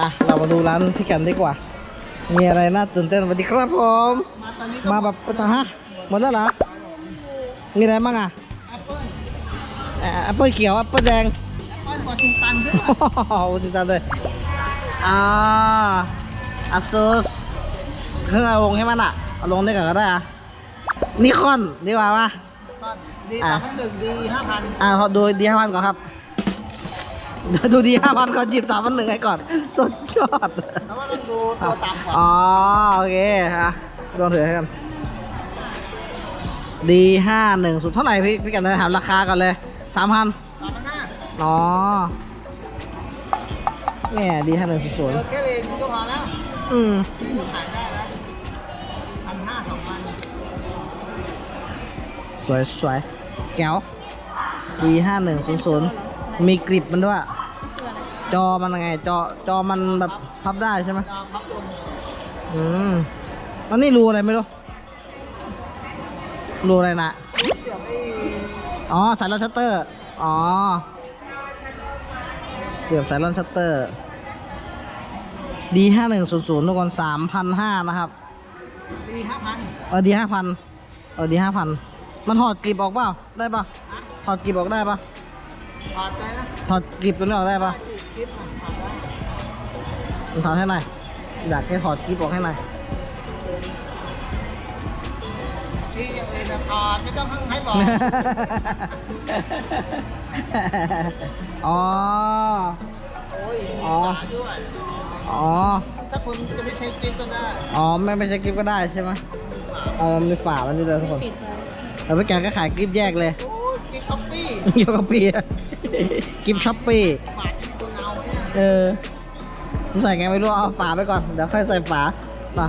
อะเรามาดูร้านพี่กันดีกว่า มีอะไรน่าตื่นเต้นสวัสดีครับผมมาตอนนี้ก็มาแบบประฮะหมดแล้วเหรอมีอะไรบ้างอะแอปเปิ้ลแอปเปิลเขียวแอปเปิลแดงแอปเปิ้ลวอชิงตันด้วยโอ้โหติดตามเลยอ่าอาซูสเครื่องเอาลงให้มันอะเอาลงได้ก่อนก็ได้อะนิคอนดีกว่าปะก็ดีอะสามพันหนึ่งดีห้าพันอ่าขอดูดีห้าพันก่อนครับ ดูดีห้าพันก่อนหยิบสามพันหนึ่งให้ก่อนสุดยอดแล้วว่าต้องดูตัวต่ำก่อนอ๋อโอเคฮะลองถือให้กันดีห้าหนึ่งสุดเท่าไหร่พี่พี่กันจะถามราคากันเลยสามพันสามพันห้าอ๋อเนี่ยดีห้าหนึ่งสุดศูนเจย์อแค่เลนก็พอแล้วอืมขายได้แล้วพันห้าสองพันสวยสวยแก้วดีห้าหนึ่งศูนย์ศูนย์มีกริบมันด้วย จอมันยังไง จอจอมันแบบพับได้ใช่ไหมจะพับลงอืมแล้วนี่รูอะไรไม่รู้รูอะไรนะเสียบไอ้อ๋อสายรันชัตเตอร์ อ๋อ เสียบสายรันชัตเตอร์ดีห้าหนึ่งศูนย์ศูนย์ทุกคนสามพันห้านะครับดีห้าพันเออดีห้าพันเออดีห้าพันมันถอดกริบออกเปล่าได้ปะถอดกริบออกได้ปะ ถอดไปนะถอดกริบตัวนี้ออกได้ปะจีบกิ๊บถอดได้มันถอดให้หน่อยอยากให้ถอดกริบออกให้หน่อยที่อย่างอื่นนะถอดไม่ต้องให้บอกอ๋อ โอ้ยมีอ๋อ ฝาด้วยอ๋อ ถ้าคุณจะไม่ใช้กิ๊บก็ได้อ๋อไม่ไม่ใช่กริปก็ได้ใช่ไหมเออมีฝามันอยู่เลยทุกคนแต่พี่แกก็ขายกริปแยกเลยโอ้ยกิ๊บคอฟฟี่ เกี่ยวกับปีอะ กริปช้อปปี้เออผมใส่ไงไม่รู้เอาฝาไปก่อน เดี๋ยวค่อยใส่ฝามา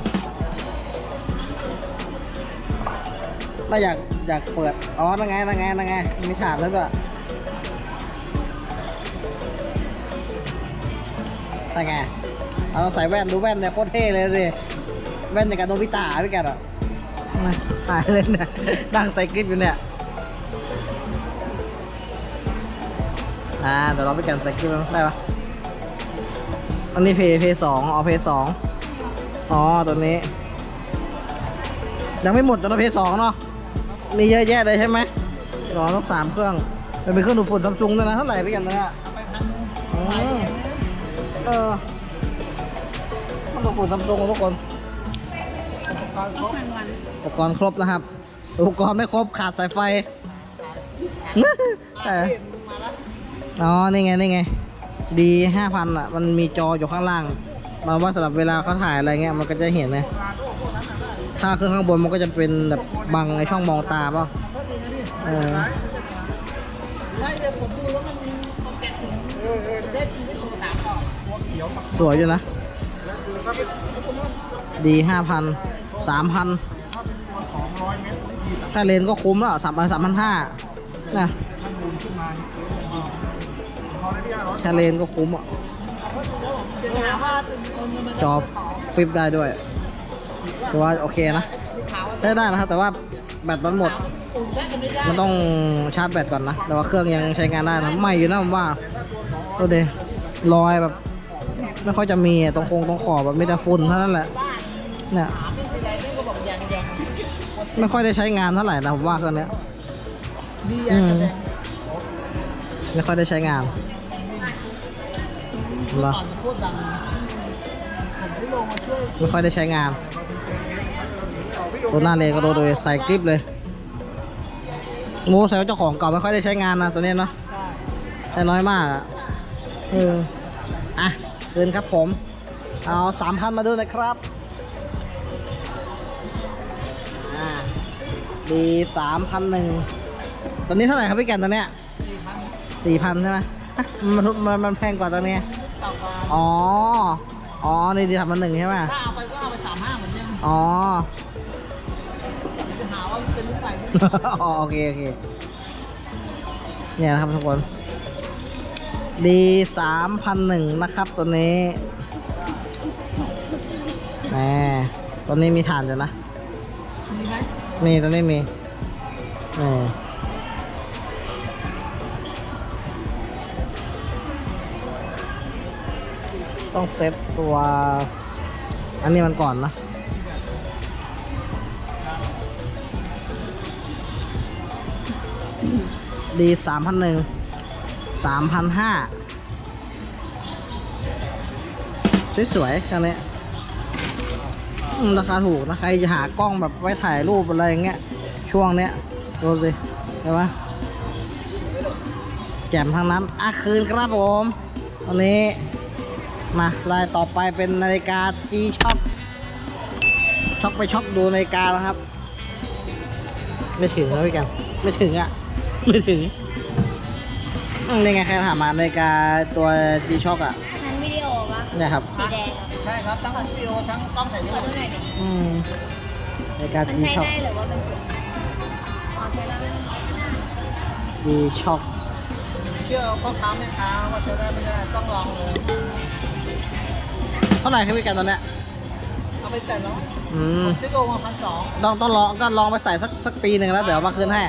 ไม่อยากอยากเปิด อ๋อนั่นไงนั่นไงนั่นไงมีถาดแล้วก็นั่ไงเอาใส่แว่นดูแว่นเนี่ยโคตรเท่เลยสิแว่นอย่างกับโนบิตะพี่แกอะมาหายเลยเนี่ยนั่งใส่กริปอยู่เนี่ย อ่าเดี๋ยวเราไปกันสกริปได้ปะอันนี้เพย์เพย์สองอ๋อเพย์สองอ๋อตัวนี้ ยังไม่หมดจนเพย์สองเนาะมีเยอะแยะเลยใช่ไหมรอต้องสามเครื่องมันเป็นเครื่องดูดฝุ่นซัมซุงด้วยนะเท่าไหร่พี่กันตัวเนี้ยเอาไปพันหนึ่งอืมไปเนี่ออมันดูดฝุ่นซัมซุงทุกคนอุปกรณ์ครบนะครับ อุปกรณ์ไม่ครบขาดสายไฟ อ๋อ นี่ไง นี่ไง ดีห้าพันอะ มันมีจออยู่ข้างล่างมาว่าสำหรับเวลาเขาถ่ายอะไรเงี้ย มันก็จะเห็นนะ ถ้าเครื่องข้างบนมันก็จะเป็นแบบบังไอช่องมองตาป่ะเออได้เดี๋ยผมดูแล้วมันเด็ดเออเออเด็ดที่ตัวหนังก่อนสวยอยู่นะ ดีห้าพันสามพันถ้าเป็นตัวสองร้อยเมตรผมขีดค่เลนก็คุ้มแล้วสามพันสามพันห้านะ มันหมุนขึ้นมาพอได้พี่ร้อยค่เลนก็คุ้มอะจอฟิปได้ด้วยถือว่าโอเคนะ ใช้ได้นะครับ แต่ว่าแบตมันหมด มันต้องชาร์จแบตก่อนนะ แต่ว่าเครื่องยังใช้งานได้นะไม่อยู่นะผมว่าดูดิรอยแบบ ไม่ค่อยจะมีตรงโคงตรงขอบแบบมีแต่ฝุ่นเท่านั้นแหละเนี่ยไม่ค่อยได้ใช้งานเท่าไหร่นะผมว่าเครื่องนี้ไม่ค่อยได้ใช้งาน เห็นปะก่อนจะพูดดังผมได้ลงมาช่วยไม่ค่อยได้ใช้งานตัวหน้าเลนก็โดนโดยใส่กริปเลยโม้ใส่ว่าเจ้าของเก่าไม่ค่อยได้ใช้งานนะตัวเนี้ยเนาะใช้น้อยมากอะเอออะเกินครับผม เอาสามพันมาดูหนะครับอ่าดีสามพันหนึ่งตอนนี้เท่าไหร่ครับพี่แก่นตอนเนี้ยสี่พันสี่พันใช่ไหมฮะมันมันมันแพงกว่าตอนนี้กลับมา อ๋อ อ๋อ นี่ดีสามพันหนึ่งใช่ไหมถ้าเอาไปก็เอาไปสามห้าเหมือนเดิมอ๋อ จะหาว่าเป็นลูกไก่อ๋อโอเคโอเค เนี่ยนะครับทุกคน ดีสามพันหนึ่งนะครับตัวนี้แหมตัวนี้มีฐานอยู่นะ มีไหมมีตัวนี้มีนี่ ต้องเซตตัว อันนี้มันก่อนนะดีสามพันหนึ่งสามพันห้าสวยๆคันนี้ราคาถูกนะใครจะหากล้องแบบไว้ถ่ายรูปอะไรอย่างเงี้ย ช่วงเนี้ยดูสิเห็นไหมแจ่มทั้งนั้นอะคืนครับผมวันนี้ มาลายต่อไปเป็นนาฬิกา G Shock ช็อกไปช็อกดูนาฬิกาแล้วครับ ไม่ถึงแล้วพี่กัน ไม่ถึงอะ ไม่ถึงอืมนี่ไงใครถามมานาฬิกาตัว G Shock อะนั้นวิดีโอปะเนี่ยครับ สีแดงอะใช่ครับทั้งวิดีโอทั้งกล้องถ่ายรูขอปดูหน่อยดิอืมนาฬิกา มัน G ใช้ Shock ได้หรือว่ามันจริงอ๋อใช้ได้ไหม G Shock เชื่อพ่อค้าแม่ค้าว่าใช้ได้ไม่ได้ต้องลองเลย เท่าไหร่ครับพี่กันตอนเนี้ยเอาไปแต่เนาะอืมซื้อโลมาพันสองต้องต้องลองก็ลองไปใส่สักสักปีหนึ่งแล้วเดี๋ยวเอามาคืนให้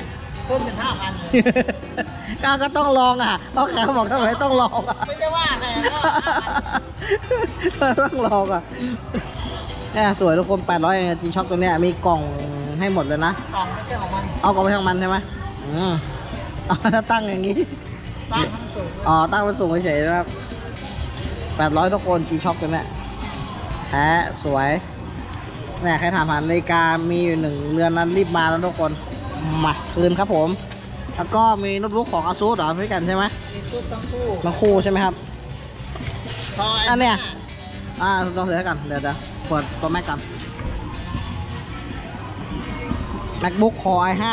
เพิ่มเป็นห้าพันเลยก็ก็ต้องลองอะเพราะขาบอกทำไมต้องลองอะไม่ได้ว่าแต่ก็ต้องลองอะแหมสวยทุกคน800เองจีช็อปตัวเนี้ยมีกล่องให้หมดเลยนะกล่องไม่ใช่ของมันเอากล่องไปทางมันใช่ไหมอืมเอาถ้าตั้งอย่างนี้ตั้งให้มันสูงอ๋อตั้งเป็นสูงเฉยๆนะครับ800ทุกคนจีช็อปตัวเนี้ย แท้สวยแหมใครถามหานาฬิกามีอยู่หนึ่งเรือนนั้นรีบมาแล้วทุกคนมาคืนครับผม แล้วก็มีโน้ตบุ๊กของ ASUS เหรอพี่กันใช่ไหมมีชุดทั้งคู่ทั้งคู่ใช่ไหมครับพออันเนี้ยอ่าลองเสียกันเดี๋ยวเดี๋ยวเปิดตัวแม็กกัน MacBook Core i5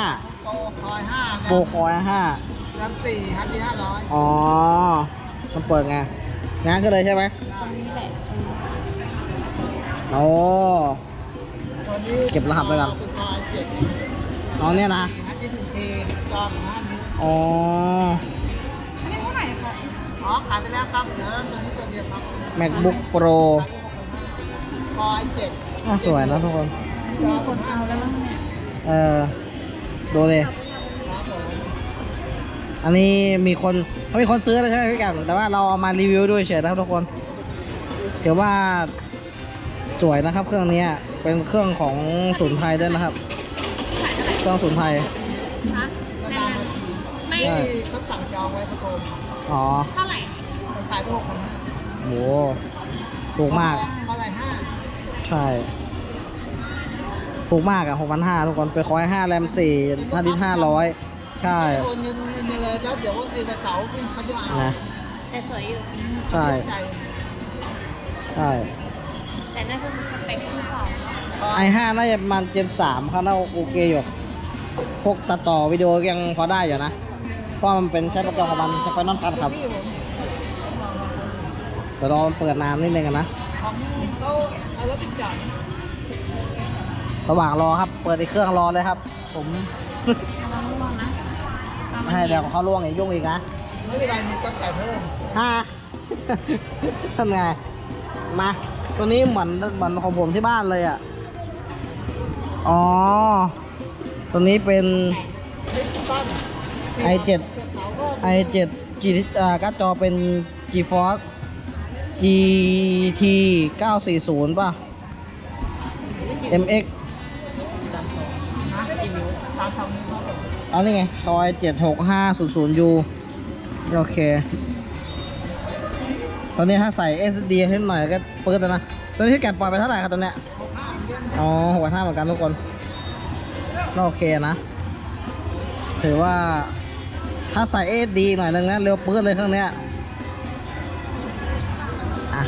โปรคอยห้า Pro Core i5 แรมสี่ฮันดีห้าร้อยอ๋อ มันเปิดไงงานขึ้นเลยใช่ไหม ตรงนี้แหละ โอ้ตัวนี้เก็บรหัสไว้ก่อนเป็นคอยเจ็ดน้องเนี่ยนะฮันดีหนึ่งทีจอถึงห้านิ้วอ๋ออันนี้เท่าไหร่คะอ๋อขายไปแล้วครับเหลือตัวนี้ตัวเดียวครับ MacBook Pro คอยเจ็ดอะสวยนะทุกคนจอถึงห้านิ้วเออดูเลยครับผมอันนี้มีคนเขามีคนซื้อแล้วใช่ไหมพี่กันแต่ว่าเราเอามารีวิวด้วยเฉยนะครับทุกคน ถือว่า สวยนะครับเครื่องนี้เป็นเครื่องของศูนย์ไทยด้วยนะครับ เครื่องศูนย์ไทยคะแน่นอนไม่ใช่ที่เขาสั่งจองไว้ประตูอ๋อเท่าไหร่มันขายไปหกพันห้าโหถูกมาก เท่าไหร่ห้าใช่ ถูกมากอะหกพันห้าทุกคนไปคอยห้าแรมสี่ท่าดิสห้าร้อยใช่โอนเงินเงินเลยแล้วเดี๋ยวไอ้วันเสาร์เขาจะมาเอานะแต่สวยอยู่ ใช่ใจใช่ แต่น่าจะสเปคที่สองเนอะไอห้าน่าจะประมาณเจนสามเขาน่าโอเคอยู่พวกตัดต่อวิดีโอยังพอได้อยู่นะ เพราะมันเป็นใช้โปรแกรมของมันใช้ไฟนอลคัทครับพี่ผมเดี๋ยวรอมันเปิดนานนิดนึงกันนะของเขาเอารถไปจอดระหว่างรอครับ เปิดอีกเครื่องรอเลยครับ ผมระวังนะไม่ให้เดี๋ยวเขาล่วงอีกยุ่งอีกนะไม่เป็นไรนี่ต้องจ่ายเพิ่มฮ่าทำไงมา ตัวนี้เหมือนเหมือนของผมที่บ้านเลยอะ อ๋อ ตัวนี้เป็นดิจิตอล i7 เสร็จเสาก็ i7 กีอ่าการ์ดจอเป็น GeForce GT 940 ป่ะ MX นะกี่นิ้วตามทำนี้ครับผมเอานี่ไงคอย 76500U โอเค ตอนนี้ถ้าใส่ SD ให้หน่อยก็เปิดแล้วนะตัวนี้ที่แกะปล่อยไปเท่าไหร่ครับตัวเนี้ยอ๋อหกพันห้าเหมือนกันทุกคนก็โอเคนะ ถือว่าถ้าใส่ SD หน่อยนึงนะเร็วปื้ดเลยเครื่องเนี้ยอะ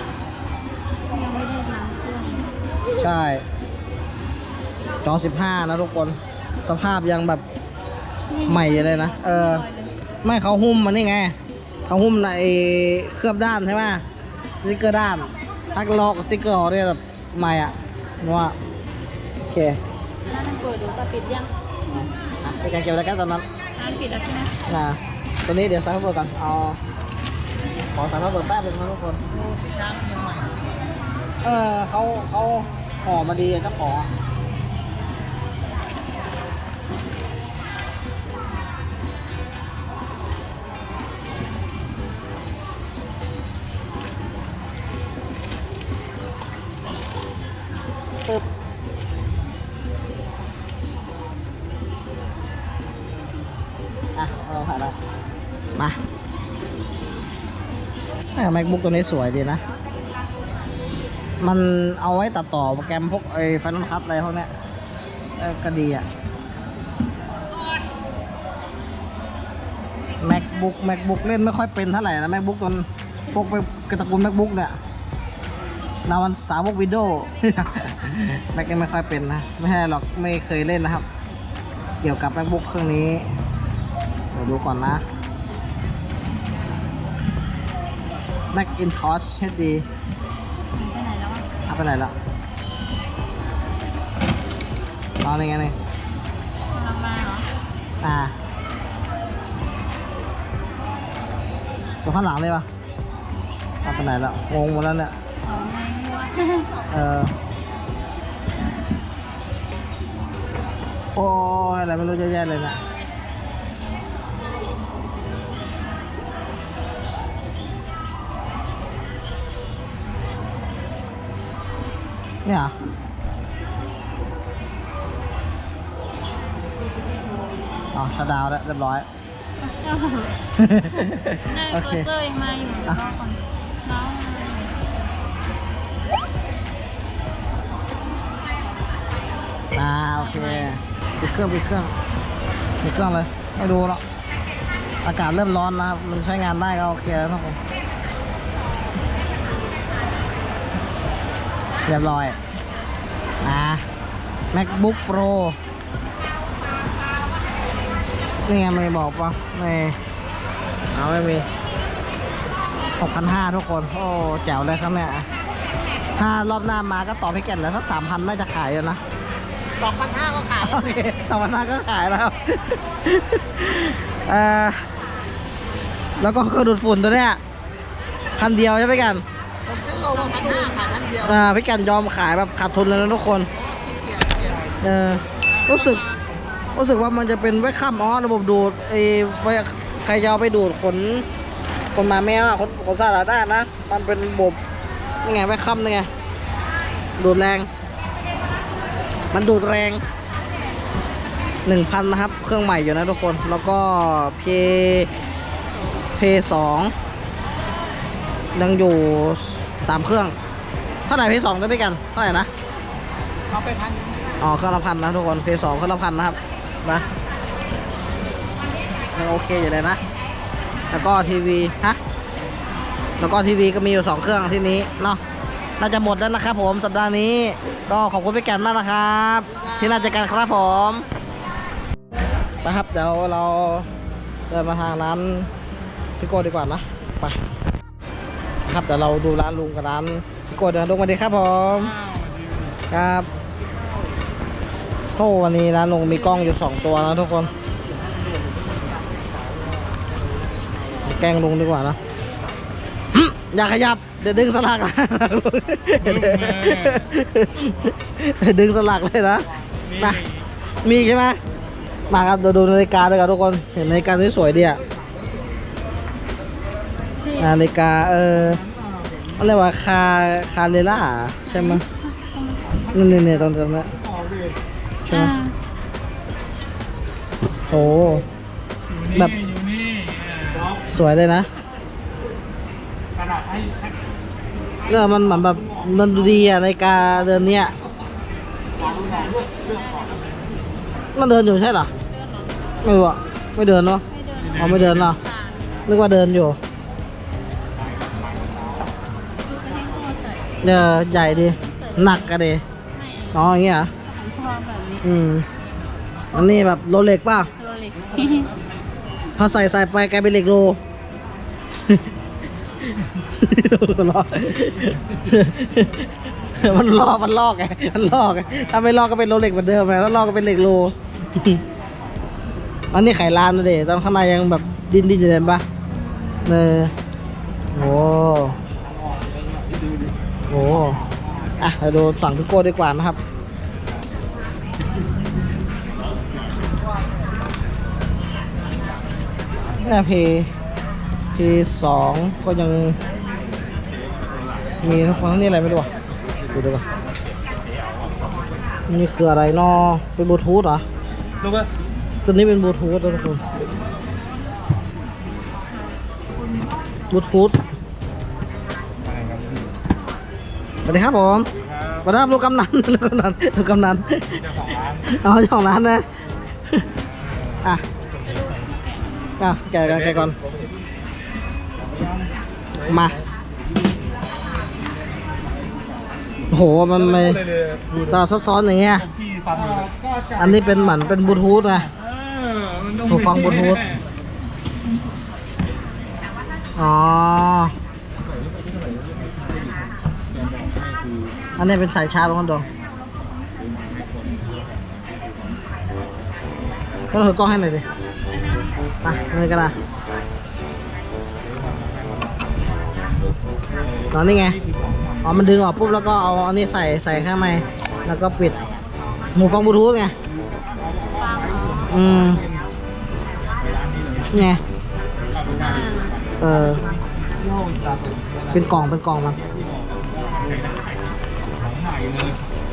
ยังไม่ได้ล้างเครื่องใช่จอ15นะทุกคน สภาพยังแบบใหม่อยู่เลยนะ เออ ไม่เขาหุ้มมันนี่ไง เขาหุ้มในเคลือบด้านใช่ไหมสติ๊กเกอร์ด้านถ้าลอกสติ๊กเกอร์ออกเนี่ยแบบใหม่อะว่าโอเคร้านเปิดดูแต่ปิดยังอะไปกันเก็บแล้วกันตอนนั้นร้านปิดแล้วใช่ไหมนะตัวนี้เดี๋ยวใส่ข้าวเบิร์ก่อนเอาขอใส่ข้าวเบิร์แป๊บนึงนะทุกคนดูสิครับยังใหม่เออเขาเขาห่อมาดีอะเจ้าของ MacBook ตัวนี้สวยดีนะ มันเอาไว้ตัดต่อโปรแกรมพวกไอ้ Final Cut อะไรพวกเนี้ยก็ดีอะ MacBook MacBook เล่นไม่ค่อยเป็นเท่าไหร่นะ MacBook ตัวพวกกระตระกูล MacBook เนี่ยนาวันสาวกวิดีโอแม็กยังไม่ค่อยเป็นนะ ไม่ใช่หรอกไม่เคยเล่นนะครับ เกี่ยวกับ MacBook เครื่องนี้เดี๋ยวดูก่อนนะ Macintosh HD ไปไหนแล้วอะเอาไปไหนแล้วเอาอะไรไงนี่กำลังมาเหรอ อ่าตัวข้างหลังเลยปะเอาไปไหนแล้วงงหมดแล้วเนี่ยเอาไงวะเออโอ้ยอะไรไม่รู้เยอะแยะเลยนะ เนี่ยเหรออ๋อชัดดาวน์แล้วเรียบร้อยเนี่ยโอเคเคอร์เซอร์ยังมาอยู่รอก่อนน้องมาอยู่อ่าโอเคปิดเครื่องปิดเครื่องปิดเครื่องเลยไม่ดูหรอกอากาศเริ่มร้อนนะครับมันใช้งานได้ก็โอเคแล้วครับผม เรียบร้อย อ่า MacBook Pro นี่ไงไม่บอกปะไม่เอาไม่มี6,500ทุกคน โอ้ แจ๋วเลยครับเนี่ย ถ้ารอบหน้ามาก็ต่อพิเกตแล้วสัก3,000น่าจะขายอยู่นะสองพันห้าก็ขายโอเคสองพันห้าก็ขายแล้วครับเอ่อแล้วก็เครื่องดูดฝุ่นตัวเนี้ยคันเดียวใช่ไหมกัน ผมซื้อโลมาพันห้าขายพันเดียวอ่าพี่กันยอมขายแบบขาดทุนเลยนะทุกคน ขี้เกียจเกียจเออรู้สึก รู้สึกว่ามันจะเป็นไว้ข้ามอ๋อระบบดูดไอ้ไว้ใครจะเอาไปดูดขนขนหมาแมวอะขนขนสัตว์อะได้นะ มันเป็นระบบนี่ไงไว้ข้ามนี่ไงดูดแรง มันดูดแรงหนึ่งพันนะครับ เครื่องใหม่อยู่นะทุกคน แล้วก็เพเพสองยังอยู่ สามเครื่อง เท่าไหร่เพสองได้ไปกัน เท่าไหร่นะ เอาไปพัน อ๋อเครื่องละพันนะทุกคนเพย์สองเครื่องละพันนะครับนะยังโอเคอยู่เลยนะ แล้วก็ทีวีฮะ แล้วก็ทีวีก็มีอยู่สองเครื่องที่นี้เนาะ น่าจะหมดแล้วนะครับผมสัปดาห์นี้ ก็ขอบคุณพี่แกนมากนะครับ ที่น่าจะกันครับผมไปครับเดี๋ยวเราเดินมาทางร้านพี่โก้ดีกว่านะ ไป ครับเดี๋ยวเราดูร้านลุงกับร้านพี่โก้เดินลุงมาดีครับผมครับโอ้วันนี้นะลุงมีกล้องอยู่สองตัวนะทุกคน แกล้งลุงดีกว่านะหึอย่าขยับ เดี๋ยวดึงสลักนะเดี๋ยวดึงสลักเลยนะมามีใช่ไหมมาครับเดี๋ยวดูนาฬิกาด้วยกันทุกคน เห็นนาฬิกาที่สวยดีอะ นาฬิกาเอออะไรวะคาคาเรล่าใช่ไหมนี่นี่นี่ตรงตรงนั้นใช่ไหมอ่าโอ้แบบสวยเลยนะเออมันเหมือนแบบมันดูดีอะในกาเดินเนี้ยมันเดินอยู่ใช่เหรอไม่รู้อะไม่เดินเนาะไม่เดินอ๋อไม่เดินเหรอนึกว่าเดินอยู่ เทงตัวใส่เออใหญ่ดี หนักอะดีไม่อ๋ออย่างเงี้ยเหรอผมชอบแบบนี้อืมอันนี้แบบโรเล็กป่ะโรเล็กพอใส่ใส่ไปกลายเป็นเหล็กโลล้อมันลอกมันลอกไงมันลอกไงถ้าไม่ลอกก็เป็นโรเล็กเหมือนเดิมไงถ้าลอกก็เป็นเหล็กโลอันนี้ไขลานนะเด็ตอนข้างในยังแบบดินดินอยู่เลยปะเออโอ้ โหอะเดี๋ยวดูฝั่งพี่โก้ดีกว่านะครับเนี่ยเพเพสองก็ยัง มีทุกคนนี่อะไรไม่รู้อะดูดูก่อนนี่คืออะไรนอเป็นบลูทูธเหรอลูกอะตัวนี้เป็นบลูทูธนะทุกคนบลูทูธ วัสดีครับผมสวัสดีครับลูกกำนันลูกกำนันลูกกำนันเอาเจ้าของร้านนะอะอะแกะก่อนแกะก่อนมาโอ้โหมันไม่สลับซับซ้อนอย่างเงี้ยที่ฟังอยู่อันนี้เป็นเหมือนเป็นบลูทูธไงหูฟังบลูทูธอ๋อ อันนี้เป็นสายชาร์จของคอนโดก็ถือกล้องให้หน่อยดิอะนี่ก็ได้ตอนนี้ไง อ๋อ มันดึงออกปุ๊บแล้วก็เอาอันนี้ใส่ใส่ข้างใน แล้วก็ปิดหูฟังบลูทูธไง อืมไง เออ เป็นกล่องเป็นกล่องมัน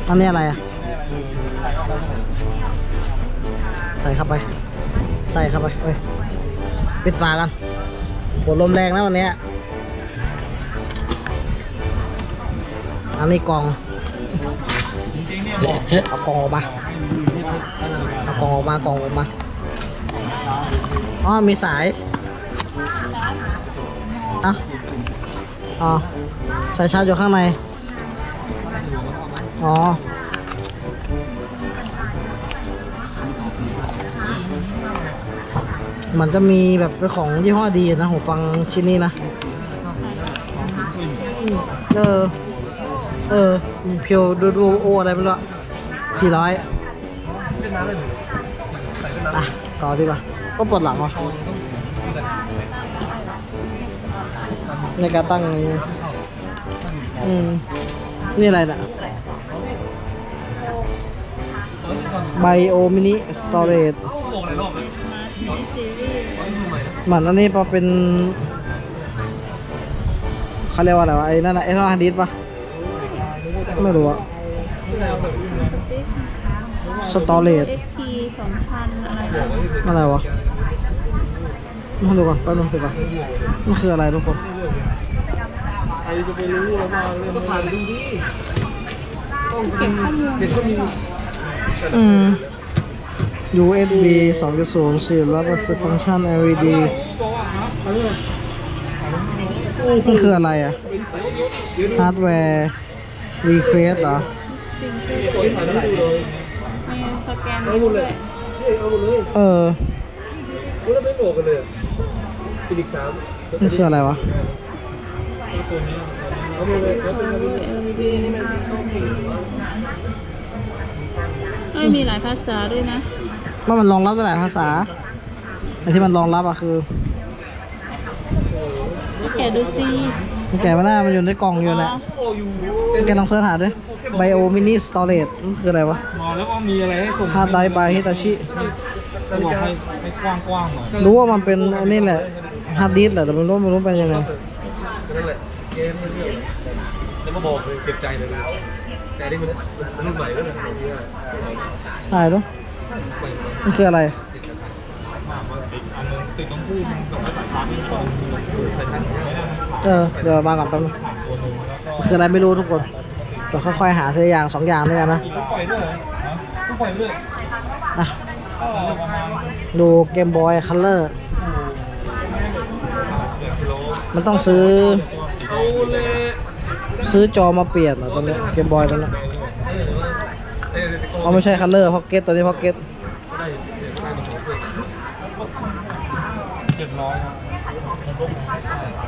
อันนี้อะไรอะใส่เข้าไป ใส่เข้าไปเอ้ยปิดฝากันฝนลมแรงนะวันนี้อันนี้กล่องเอากล่องออกมาเอากล่องออกมากล่องออกมาอ๋อมีสายอะอ๋อสายชาร์จอยู่ข้างใน อ๋อ มันจะมีแบบเป็นของยี่ห้อดีนะผมฟังชิ้นนี้นะ เออ เออเพียวดูดูโออะไรไม่รู้สี่ร้อยอะต่อดีกว่าก็ปวดหลังว่ะในการตั้งนี้อืม นี่อะไรน่ะ ไบโอมินิสตอเรจเหมือนอันนี้พอเป็นเขาเรียกว่าอะไรวะไอ้นั่นน่ะไอ้ท่อฮาร์ดดิสก์ปะไม่รู้อะสตอเรจ XP สองพันอะไรแบบอะไรวะมาดูก่อนแป๊บนึงสิก่อนมันคืออะไรทุกคนใครจะไปรู้แล้วมาเรื่องก็ผ่านดูดิเก็บข้อมูลเด็กก็มี อืม USB 2.0 4 แล้วก็ฟังก์ชัน LED มันคืออะไรอะฮาร์ดแวร์รีเควสเหรอสิ่งที่มีสแกนนิ้วด้วยเอาหมดเลยเออกูจะไม่บอกกันเลยปีอีกสามมันคืออะไรวะเอาหมดเลยแล้วเป็นอะ ไร LED เอ้ยมีหลายภาษาด้วยนะว่ามันรองรับได้หลายภาษาแต่ที่มันรองรับอะคือแกะดูซิมันแกะไม่ได้มันอยู่ในกล่องอยู่นะโอ้ยูแกลองเสิร์ชหาด้วย Bio Mini Storage มันคืออะไรวะมาแล้วก็มีอะไรให้ส่งฮาร์ดไดร์บายฮิตาชิบอกให้ให้กว้างๆหน่อยรู้ว่ามันเป็นอันนี้แหละฮาร์ดดิสก์แหละแต่ไม่รู้ไม่รู้เป็นยังไงนั่นแหละเกมเรื่องแล้วก็บอกเลยเจ็บใจเลยแต่นี่มันมันรุ่นใหม่แล้วนะ ใช่รู้วมันคืออะไรเออเดี๋ยวมาก่อนแป๊บนึงมันคืออะไรไม่รู้ทุกคนเดี๋ยวค่อยๆหาทีละอย่างสองอย่างด้วยกันนะอะดูเกมบอยคัลเลอร์มันต้องซื้อ ซื้อจอมาเปลี่ยนเหรอตอนนี้เกมบอยตอนนี้ เขาไม่ใช่คัลเลอร์พ็อกเก็ตตัวนี้พ็อกเก็ตเจ็ดร้อย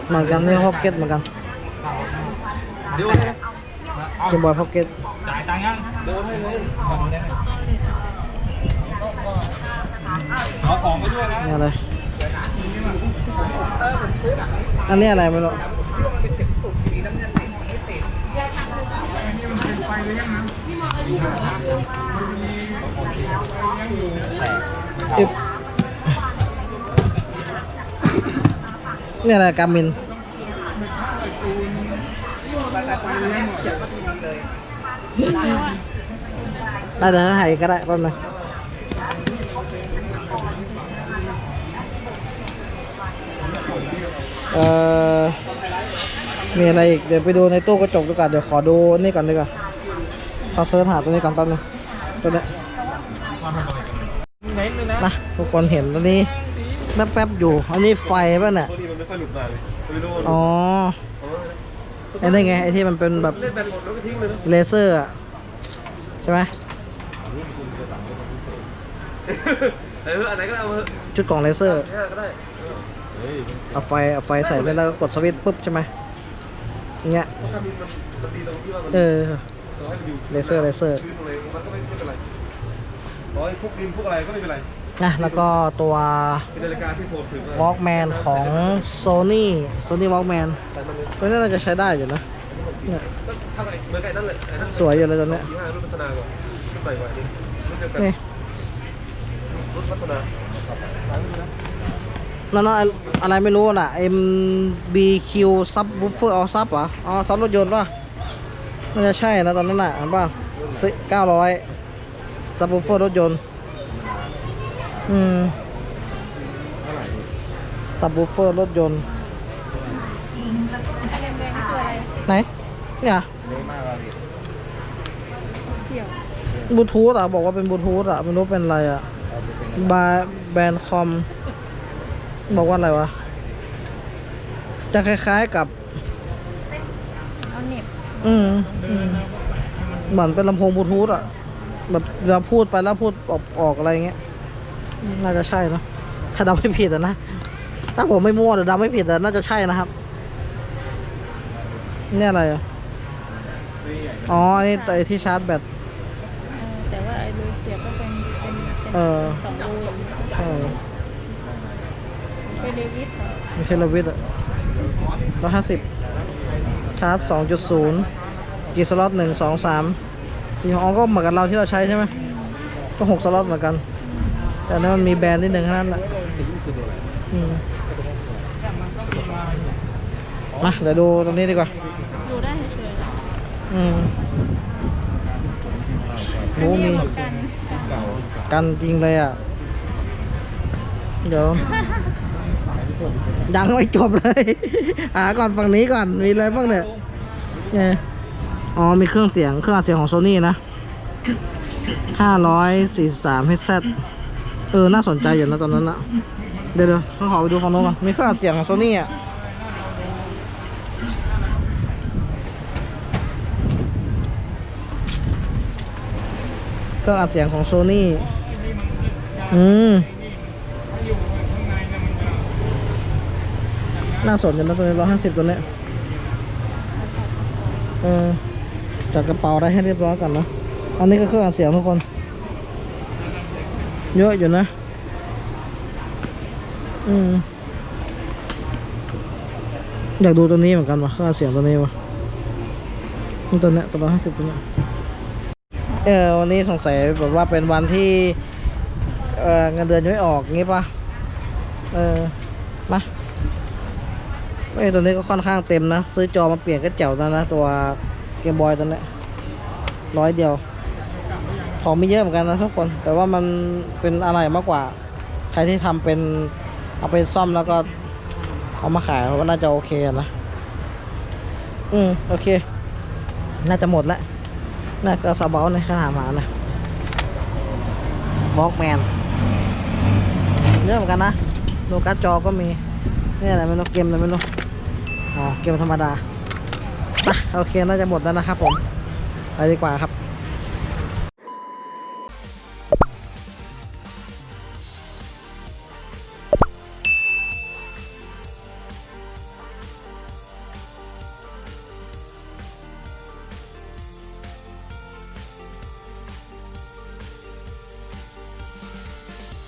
เหมือนกันนี่พ็อกเก็ตเหมือนกันเดี๋ยวเกมบอยพ็อกเก็ตจ่ายตังค์ยังเดี๋ยวให้เลยเอาของไปด้วยนะนี่อะไรอันนี้อะไรไม่รู้ นี่อะไรกามินได้เดี๋ยวให้ก็ได้แป๊บนึงเอ่อมีอะไรอีก เดี๋ยวไปดูในตู้กระจกดีกว่าเดี๋ยวขอดูนี่ก่อนดีกว่า ขอเสิร์ชหาตัวนี้ก่อนแป๊บนึงตัวเนี้ยเน้นเลยนะนะทุกคนเห็นตัวนี้แป๊บๆอยู่ อันนี้ไฟป่ะเนี่ยพอดีมันไม่ค่อยหลุดมาเลยไม่รู้อ๋อไอ้นี่ไงไอ้ที่มันเป็นแบบเล่นแบนหมดแล้วก็ทิ้งเลยนะเลเซอร์อะใช่ไหมเอออันไหนก็ได้เอาเถอะชุดกล่องเลเซอร์ เนี่ยก็ได้เฮ้ยเอาไฟเอาไฟใส่ไปแล้วก็กดสวิตช์ปุ๊บใช่ไหมอย่างเงี้ยถ้ามีมันมันดีตรงที่ว่ามัน เออต่อให้มันอยู่ เลเซอร์เลเซอร์ชื้นตรงไหนมันก็ไม่เป็นไรต่อให้พวกดินพวกอะไรก็ไม่เป็นไรนะแล้วก็ตัวเป็นนาฬิกาที่โทนถึง Walkman ของ Sony Sony Walkman แต่มันตัวนี้น่าจะใช้ได้อยู่นะเนี่ยก็ทำอะไรเหมือนกันนั่นแหละไอ้นั่นสวยอยู่เลยตัวเนี้ยสี่ห้ารุ่นพัฒนาก่อนรุ่นใหม่กว่านี้รุ่นเดียวกันนี่รุ่นพัฒนานั่นนะอะไรไม่รู้น่ะ MBQ Subwoofer อ๋อซับเหรออ๋อซับรถยนต์ป่ะ น่าจะใช่นะตอนนั้นน่ะเห็นป่ะเก้าร้อยซับวูฟเฟอร์รถยนต์ อืมซับวูฟเฟอร์รถยนต์ ไหน เนี่ยบลูทูธอะ บอกว่าเป็นบลูทูธอะไม่รู้เป็นอะไรอะบาแบรนด์คอม บอกว่าอะไรวะ จะคล้ายๆกับ อืมอืมเหมือนเป็นลำโพงบลูทูธอะ แบบเราพูดไปแล้วพูดออกออกอะไรเงี้ย น่าจะใช่เนอะถ้าเดาไม่ผิดอะนะ ถ้าผมไม่มั่วหรือเดาไม่ผิดอะน่าจะใช่นะครับ เนี่ยอะไรอะอ๋ออันนี้ตัวไอ้ที่ชาร์จแบต เออแต่ว่าไอ้รูเสียบก็เป็นเป็นเป็นเออ สองรูใช่เป็นเดวิดเหรอไม่ใช่ลวิทอะร้อยห้าสิบ ชาร์จสองจุดศูนย์กี่สล็อตหนึ่งสองสามสี่ห้องก็เหมือนกับเราที่เราใช้ใช่ไหมก็หกสล็อตเหมือนกัน แต่อันนั้นมันมีแบรนด์นิดหนึ่งแค่นั้นแหละอืมมาเดี๋ยวดูตรงนี้ดีกว่า ดูได้เฉยๆนะอืมอันโอ้นี้มีเหมือนกันกันจริงเลยอะ เดี๋ยว ยังไม่จบเลย อ่าก่อนฝั่งนี้ก่อน มีอะไรบ้างเนี่ยเนี่ยอ๋อ มีเครื่องเสียง เครื่องเสียงของโซนี่นะ 543 HZ เออ น่าสนใจอยู่นะตอนนั้นนะเดี๋ยวเดี๋ยวต้องขอไปดูฝั่งโน้นก่อน มีเครื่องเสียงของโซนี่อะเครื่องอัดเสียงของโซนี่ อืม น่าสนอยู่นะตัวนี้ร้อยห้าสิบตัวเนี้ยเออจัดกระเป๋าได้ให้เรียบร้อยก่อนนะ อันนี้ก็เครื่องอัดเสียงทุกคน เยอะอยู่นะ อืม อยากดูตัวนี้เหมือนกันวะเครื่องอัดเสียงตัวนี้วะนี่ตัวเนี้ยตัวร้อยห้าสิบตัวเนี้ยเออวันนี้สงสัยแบบว่าเป็นวันที่ เออเงินเดือนยังไม่ออกงี้ปะเออ อ้ยตัวนี้ก็ค่อนข้างเต็มนะ ซื้อจอมาเปลี่ยนก็แจ๋วแล้วนะ ตัวเกมบอยตัวนี้ร้อยเดียว ของไม่เยอะเหมือนกันนะทุกคน แต่ว่ามันเป็นอะไรมากกว่า ใครที่ทำเป็นเอาไปซ่อมแล้วก็เอามาขายว่าน่าจะโอเคนะ อืมโอเค น่าจะหมดแล้วน่าก็ซาเบลในขนาดหมานะบล็อกแมนเยอะเหมือนกันนะโลกาจอก็มีนี่อะไรไม่รู้เกมอะไรไม่รู้ อ๋อเกมธรรมดาโอเคน่าจะหมดแล้วนะครับผมไปดีกว่าครับ